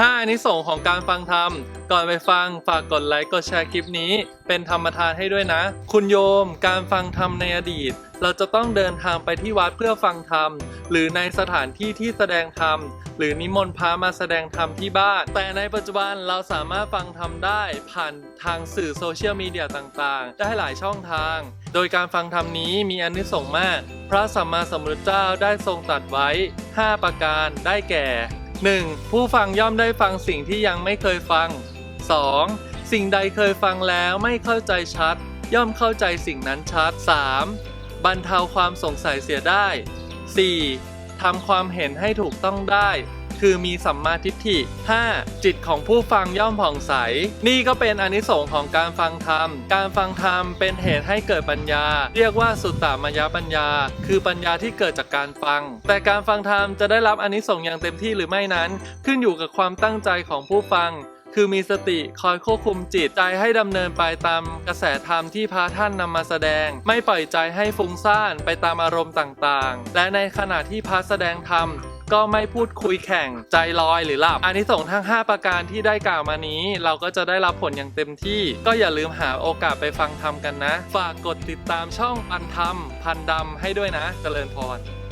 5อานิสงส์ของการฟังธรรม ก่อนไปฟังฝากกดไลค์กดแชร์คลิปนี้ เป็นธรรมทานให้ด้วยนะ คุณโยม การฟังธรรมในอดีต เราจะต้องเดินทางไปที่วัดเพื่อฟังธรรม หรือในสถานที่ที่แสดงธรรม หรือนิมนต์พระมาแสดงธรรมที่บ้าน แต่ในปัจจุบันเราสามารถฟังธรรมได้ผ่านทางสื่อโซเชียลมีเดียต่างๆ ได้หลายช่องทาง โดยการฟังธรรมนี้มีอานิสงส์มาก พระสัมมาสัมพุทธเจ้าได้ทรงตรัสไว้ 5 ประการได้แก่ 1. ผู้ฟังย่อมได้ฟังสิ่งที่ยังไม่เคยฟัง 2. สิ่งใดเคยฟังแล้วไม่เข้าใจชัด ย่อมเข้าใจสิ่งนั้นชัด 3. บรรเทาความสงสัยเสียได้ 4. ทำความเห็นให้ถูกต้องได้ คือมีสัมมาทิฏฐิ 5. จิตของผู้ฟังย่อมผ่องใส นี่ก็เป็นอานิสงส์ของการฟังธรรม การฟังธรรมเป็นเหตุให้เกิดปัญญา เรียกว่าสุตตามยปัญญา คือปัญญาที่เกิดจากการฟัง แต่การฟังธรรมจะได้รับอานิสงส์อย่างเต็มที่หรือไม่นั้น ขึ้นอยู่กับความตั้งใจของผู้ฟังคือมีสติคอยควบคุมจิตใจให้ดำเนินไปตามกระแสธรรมที่พระท่านนำมาแสดง ไม่ปล่อยใจให้ฟุ้งซ่านไปตามอารมณ์ต่างๆ และในขณะที่พระแสดงธรรม ก็ไม่พูดคุยแข่งใจลอยหรือหลับอันนี้ส์ทั้ง 5 ประการที่ได้กล่าวมานี้ เราก็จะได้รับผลอย่างเต็มที่ ก็อย่าลืมหาโอกาสไปฟังธรรมกันนะ ฝากกดติดตามช่องปันธรรมพันดำให้ด้วยนะ เจริญพร